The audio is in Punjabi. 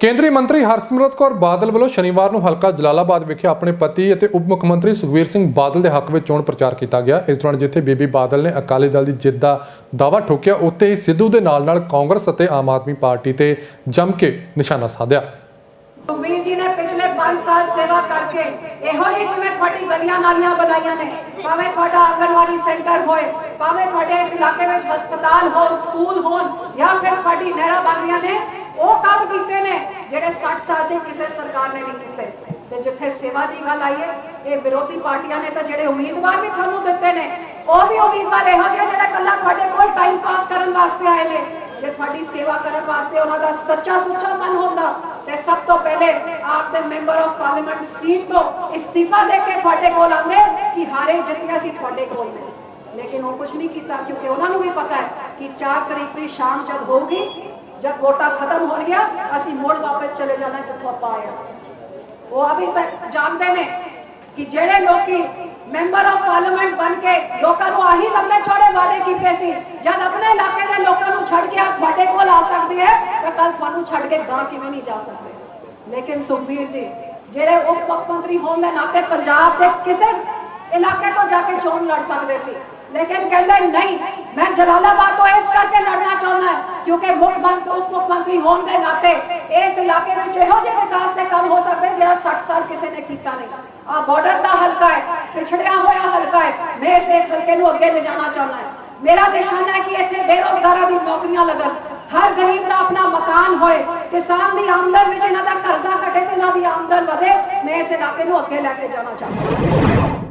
ਕੇਂਦਰੀ ਮੰਤਰੀ ਹਰਸਿਮਰਤ ਕੌਰ ਬਾਦਲ ਵੱਲੋਂ ਸ਼ਨੀਵਾਰ ਨੂੰ ਹਲਕਾ ਜਲਾਲਾਬਾਦ ਵਿਖੇ ਆਪਣੇ ਪਤੀ ਅਤੇ ਉਪ ਮੁੱਖ ਮੰਤਰੀ ਸੁਖਬੀਰ ਸਿੰਘ ਬਾਦਲ ਦੇ ਹੱਕ ਵਿੱਚ ਚੋਣ ਪ੍ਰਚਾਰ ਕੀਤਾ ਗਿਆ। ਇਸ ਦੌਰਾਨ ਜਿੱਥੇ ਬੀਬੀ ਬਾਦਲ ਨੇ ਅਕਾਲੀ ਦਲ ਦੀ ਜਿੱਤ ਦਾ ਦਾਅਵਾ ਠੋਕਿਆ, ਉੱਥੇ ਹੀ ਸਿੱਧੂ ਦੇ ਨਾਲ-ਨਾਲ ਕਾਂਗਰਸ ਅਤੇ ਆਮ ਆਦਮੀ ਪਾਰਟੀ ਤੇ ਜੰਮ ਕੇ ਨਿਸ਼ਾਨਾ ਸਾਧਿਆ। ਸੁਖਬੀਰ ਜੀ ਨੇ ਪਿਛਲੇ 5 ਸਾਲ ਸੇਵਾ ਕਰਕੇ ਇਹੋ ਜਿਹੀ ਜਿਵੇਂ ਤੁਹਾਡੀ ਗਲੀਆਂ ਨਾਲੀਆਂ ਬਣਾਈਆਂ ਨੇ, ਭਾਵੇਂ ਤੁਹਾਡਾ ਆਂਗਣਵਾੜੀ ਸੈਂਟਰ ਹੋਏ, ਭਾਵੇਂ ਤੁਹਾਡੇ ਇਸ ਇਲਾਕੇ ਵਿੱਚ ਹਸਪਤਾਲ ਹੋਣ, ਸਕੂਲ ਹੋਣ, ਜਾਂ ਫਿਰ ਤੁਹਾਡੀ ਨਹਿਰਾਂ ਬਣ ਰਹੀਆਂ ਨੇ ਉਹ ਕੰਮ ਕੀਤੇ ਨੇ ਜਿਹੜੇ 60 ਸਾਲ 'ਚ ਕਿਸੇ ਸਰਕਾਰ ਨੇ ਨਹੀਂ ਕੀਤੇ। ਤੇ ਜਿੱਥੇ ਸੇਵਾ ਦੀ ਗੱਲ ਆਈ ਹੈ, ਇਹ ਵਿਰੋਧੀ ਪਾਰਟੀਆਂ ਨੇ ਤਾਂ ਜਿਹੜੇ ਉਮੀਦਵਾਰ ਵੀ ਤੁਹਾਨੂੰ ਦਿੱਤੇ ਨੇ, ਉਹ ਵੀ ਉਮੀਦਵਾਰ ਇਹੋ ਜਿਹੇ ਜਿਹੜੇ ਕੱਲਾ ਤੁਹਾਡੇ ਕੋਲ ਟਾਈਮ ਪਾਸ ਕਰਨ ਵਾਸਤੇ ਆਏ ਨੇ। ਜੇ ਤੁਹਾਡੀ ਸੇਵਾ ਕਰਨ ਵਾਸਤੇ ਉਹਨਾਂ ਦਾ ਸੱਚਾ ਸੁੱਚਾ ਮਨ ਹੁੰਦਾ, ਤੇ ਸਭ ਤੋਂ ਪਹਿਲੇ ਆਪ ਦੇ ਮੈਂਬਰ ਆਫ ਪਾਰਲੀਮੈਂਟ ਸੀਟ ਤੋਂ ਇਸਤੀਫਾ ਦੇ ਕੇ ਤੁਹਾਡੇ ਕੋਲ ਆਉਂਦੇ ਕਿ ਹਾਰੇ ਜਿੱਤਿਆ ਸੀ ਤੁਹਾਡੇ ਕੋਲ। ਨੇ ਲੇਕਿਨ ਉਹ ਕੁਝ ਨਹੀਂ ਕੀਤਾ, ਕਿਉਂਕਿ ਉਹਨਾਂ ਨੂੰ ਵੀ ਪਤਾ ਹੈ ਕਿ 4 ਤਰੀਕ ਦੀ ਸ਼ਾਮ ਜਦ ਹੋਊਗੀ ਜਦ ਵੋਟਾਂ ਖਤਮ ਹੋਣਗੀਆਂ ਅਸੀਂ ਮੋੜ ਵਾਪਸ ਚਲੇ ਜਾਣਾ ਜਿੱਥੋਂ ਆਪਾਂ ਆਏ ਉਹ ਅਭੀ ਤੱਕ ਜਾਣਦੇ ਨੇ ਕਿ ਜਿਹੜੇ ਲੋਕੀ ਮੈਂਬਰ ਆਫ ਪਾਰਲੀਮੈਂਟ ਬਣ ਕੇ ਲੋਕਾਂ ਨੂੰ ਆਹੀ ਲੰਮੇ ਚੌੜੇ ਵਾਅਦੇ ਕੀਤੇ ਸੀ ਜਦ ਆਪਣੇ ਇਲਾਕੇ ਦੇ ਲੋਕਾਂ ਨੂੰ ਛੱਡ ਕੇ ਆ ਤੁਹਾਡੇ ਕੋਲ ਆ ਸਕਦੀ ਹੈ ਤਾਂ ਕੱਲ ਤੁਹਾਨੂੰ ਛੱਡ ਕੇ ਗਾਂ ਕਿਵੇਂ ਨਹੀਂ ਜਾ ਸਕਦੇ ਲੇਕਿਨ ਸੁਖਬੀਰ ਜੀ ਜਿਹੜੇ ਉਪ ਮੁੱਖ ਮੰਤਰੀ ਹੋਣ ਦੇ ਨਾਤੇ ਪੰਜਾਬ ਦੇ ਕਿਸੇ ਇਲਾਕੇ ਤੋਂ ਜਾ ਕੇ ਚੋਣ ਲੜ ਸਕਦੇ ਸੀ ਲੇਕਿਨ ਕਹਿੰਦੇ ਨਹੀਂ ਮੈਂ ਜਲਾਲਾਬਾਦ ਤੋਂ ਇਸ ਕਰਕੇ ਲੜਨਾ ਕਿਉਂਕਿ ਮੁੱਖ ਮੰਤਰੀ ਮੁੱਖ ਮੰਤਰੀ ਹੋਣ ਦੇ ਨਾਤੇ ਇਸ ਇਲਾਕੇ ਵਿੱਚ ਇਹੋ ਜਿਹੇ ਵਿਕਾਸ ਦੇ ਕੰਮ ਹੋ ਸਕਦੇ ਜਿਹੜਾ 60 ਸਾਲ ਕਿਸੇ ਨੇ ਕੀਤਾ ਨਹੀਂ। ਆ ਬਾਰਡਰ ਦਾ ਹਲਕਾ ਹੈ, ਪਿਛੜਿਆ ਹੋਇਆ ਹਲਕਾ ਹੈ, ਮੈਂ ਇਸ ਇਸ ਹਲਕੇ ਨੂੰ ਅੱਗੇ ਲਿਜਾਣਾ ਚਾਹੁੰਦਾ ਹਾਂ। ਮੇਰਾ ਨਿਸ਼ਾਨਾ ਹੈ ਕਿ ਇੱਥੇ ਬੇਰੋਜ਼ਗਾਰਾਂ ਦੀ ਨੌਕਰੀਆਂ ਲੱਗਣ। ਹਰ ਗਰੀਬ ਦਾ ਆਪਣਾ ਮਕਾਨ ਹੋਏ, ਕਿਸਾਨ ਦੀ ਆਮਦਨ ਵਿੱਚ ਇਹਨਾਂ ਦਾ ਕਰਜ਼ਾ ਘਟੇ ਤੇ ਇਹਨਾਂ ਦੀ ਆਮਦਨ ਵਧੇ, ਮੈਂ ਇਸ ਇਲਾਕੇ ਨੂੰ ਅੱਗੇ ਲੈ ਕੇ ਜਾਣਾ ਚਾਹੁੰਦਾ